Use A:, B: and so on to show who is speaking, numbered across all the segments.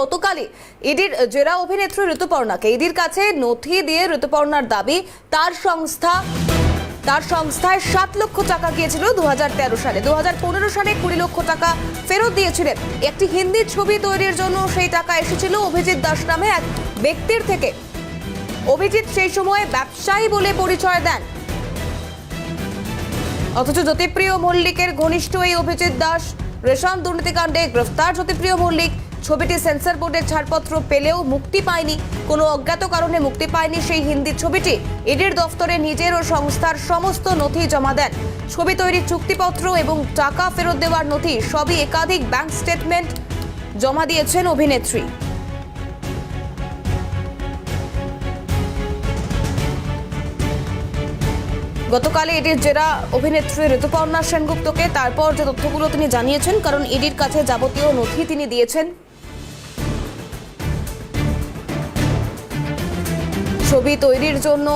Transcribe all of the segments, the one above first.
A: গতকালই ইডির জেরা অভিনেত্রী ঋতুপর্ণাকে ইডির কাছে নথি দিয়ে ঋতুপর্ণার দাবি, তার সংস্থা, তার সংস্থায় সাত লক্ষ টাকা গিয়েছিল দু সালে। দু সালে কুড়ি লক্ষ টাকা ফেরত দিয়েছিলেন। একটি হিন্দি ছবি তৈরির জন্য সেই টাকা এসেছিল অভিজিৎ দাস নামে এক ব্যক্তির থেকে। অভিজিৎ সেই সময় ব্যবসায়ী বলে পরিচয় দেন। অথচ জ্যোতিপ্রিয় মল্লিকের ঘনিষ্ঠ এই অভিজিৎ দাস রেশন দুর্নীতিকাণ্ডে গ্রেফতার জ্যোতিপ্রিয় মল্লিক ছবিটি সেন্সর বোর্ডের ছাড়পত্র পেলেও মুক্তি পায়নি। কোনো অজ্ঞাত কারণে মুক্তি পায়নি সেই হিন্দি ছবিটি। ইডির দফতরে নিজের ও সংস্থার সমস্ত নথি জমা দেন। ছবি তৈরির চুক্তিপত্র এবং টাকা ফেরত দেওয়ার নথি সবই একাধিক ব্যাংক স্টেটমেন্ট জমা দিয়েছেন অভিনেত্রী। গতকালে ইডির জেরা অভিনেত্রী ঋতুপর্ণা সেনগুপ্তকে, তারপর যে তথ্যগুলো তিনি জানিয়েছেন, কারণ ইডির কাছে যাবতীয় নথি তিনি দিয়েছেন। ছবি তৈরির জন্য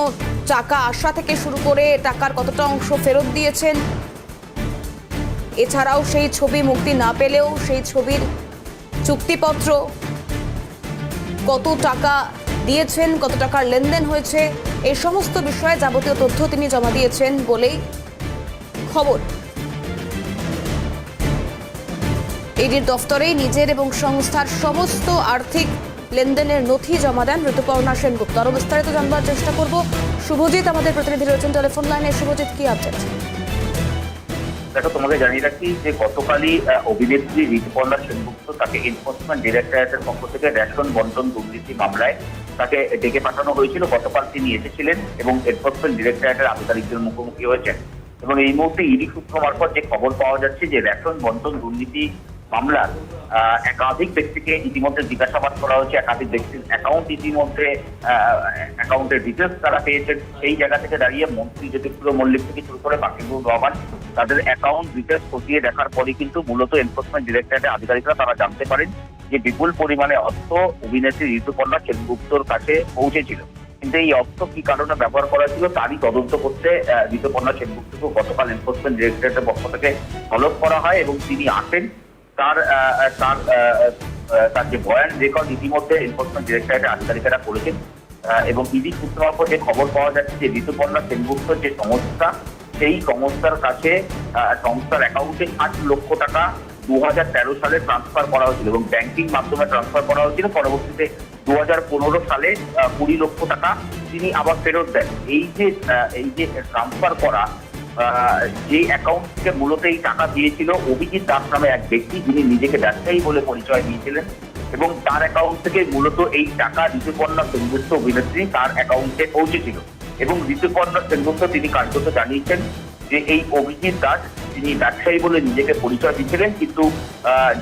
A: টাকা আসা থেকে শুরু করে টাকার কতটা অংশ ফেরত দিয়েছেন। এছাড়াও সেই ছবি মুক্তি না পেলেও সেই ছবির চুক্তিপত্র কত টাকা দিয়েছেন, কত টাকার লেনদেন হয়েছে এই সমস্ত বিষয়ে যাবতীয় তথ্য তিনি জমা দিয়েছেন বলেই খবর। ইডির দফতরেই নিজের এবং সংস্থার সমস্ত আর্থিক লেনদেনের নথি জমা দেন ঋতুপর্ণা সেনগুপ্ত। আরও বিস্তারিত জানবার চেষ্টা করব শুভজিৎ। আমাদের প্রতিনিধি রয়েছেন টেলিফোন লাইনে। শুভজিৎ, কি আপডেট
B: দেখো তোমাকে জানিয়ে রাখি যে গতকালই অভিনেত্রী ঋতুপর্ণা সেনগুপ্ত তাকে এনফোর্সমেন্ট ডিরেক্টরেটের পক্ষ থেকে রেশন বন্টন দুর্নীতি মামলায় তাকে ডেকে পাঠানো হয়েছিল। গতকাল তিনি এসেছিলেন এবং এনফোর্সমেন্ট ডিরেক্টরেটের আধিকারিকদের মুখোমুখি হয়েছেন। এবং এই মুহূর্তে ইডি সূত্র মারফত যে খবর পাওয়া যাচ্ছে যে রেশন বন্টন দুর্নীতি মামলার একাধিক ব্যক্তিকে ইতিমধ্যে জিজ্ঞাসাবাদ করা হয়েছে, একাধিক ব্যক্তির অ্যাকাউন্ট ইতিমধ্যে অ্যাকাউন্টের ডিটেলস তারা পেয়েছেন। সেই জায়গা থেকে দাঁড়িয়ে মন্ত্রী জ্যোতিপ্রিয় মল্লিক থেকে শুরু করে বাকিবুর রহমান, তাদের অ্যাকাউন্ট ডিটেলস খতিয়ে দেখার পরে কিন্তু মূলত এনফোর্সমেন্ট ডিরেক্টরেটের আধিকারিকরা তারা জানতে পারেন যে বিপুল পরিমাণে অর্থ অভিনেত্রী ঋতুপর্ণা সেনগুপ্তর কাছে পৌঁছেছিল। কিন্তু এই অর্থ কি কারণে ব্যবহার করা ছিল তারই তদন্ত করতে ঋতুপর্ণা সেনগুপ্তকে গতকাল এনফোর্সমেন্ট ডিরেক্টরেটের পক্ষ থেকে তলব করা হয় এবং তিনি আসেন। তার তার তার যে বয়ান রেকর্ড ইতিমধ্যে এনফোর্সমেন্ট ডিরেক্টরেটের আধিকারিকেরা করেছেন। এবং ইডি সূত্র মারফত যে খবর পাওয়া যাচ্ছে যে ঋতুপর্ণা সেনগুপ্ত যে সংস্থা, সেই সংস্থার কাছে সংস্থার অ্যাকাউন্টে আট লক্ষ টাকা দু হাজার তেরো সালে ট্রান্সফার করা হয়েছিল এবং ব্যাংকিং মাধ্যমে ট্রান্সফার করা হয়েছিল। পরবর্তীতে দু হাজার পনেরো সালে কুড়ি লক্ষ টাকা তিনি আবার ফেরত দেন। এই যে এই যে ট্রান্সফার করা যে অ্যাকাউন্ট থেকে মূলত এই টাকা দিয়েছিল, অভিজিৎ দাস নামে এক ব্যক্তি, যিনি নিজেকে ব্যবসায়ী বলে পরিচয় দিয়েছিলেন এবং তার অ্যাকাউন্ট থেকে মূলত এই টাকা ঋতুপর্ণা সেনগুপ্ত অভিনেত্রী তার অ্যাকাউন্টে পৌঁছেছিল। এবং ঋতুপর্ণা সেনগুপ্ত তিনি কার্যত জানিয়েছেন যে এই অভিজিৎ দাস তিনি ব্যবসায়ী বলে নিজেকে পরিচয় দিচ্ছিলেন কিন্তু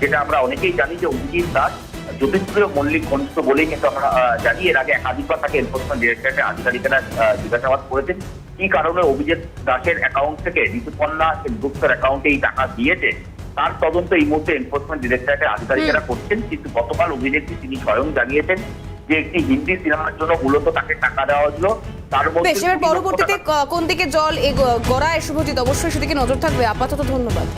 B: যেটা আমরা অনেকেই জানি যে অভিজিৎ দাস জ্যোতিপ্রিয় মল্লিক ঘনিষ্ঠ বলেই কিন্তু আমরা জানি, এর আগে একাধিকবার তাকে এনফোর্সমেন্ট ডিরেক্টরেটের আধিকারিকেরা জিজ্ঞাসাবাদ করেছেন। কি কারণে অভিজিৎ দাসের অ্যাকাউন্ট থেকে ঋতুপর্ণা সেনগুপ্তর অ্যাকাউন্টে এই টাকা দিয়েছে তার তদন্ত এই মুহূর্তে এনফোর্সমেন্ট ডিরেক্টরেটের আধিকারিকেরা করছেন। কিন্তু গতকাল অভিনেত্রী তিনি স্বয়ং জানিয়েছেন যে একটি হিন্দি সিনেমার জন্য মূলত তাকে টাকা দেওয়া হয়েছিল তার মধ্যে
A: পরবর্তীতে কোন দিকে জল গড়ায় শুভজিৎ অবশ্যই সেদিকে নজর থাকবে। আপাতত ধন্যবাদ।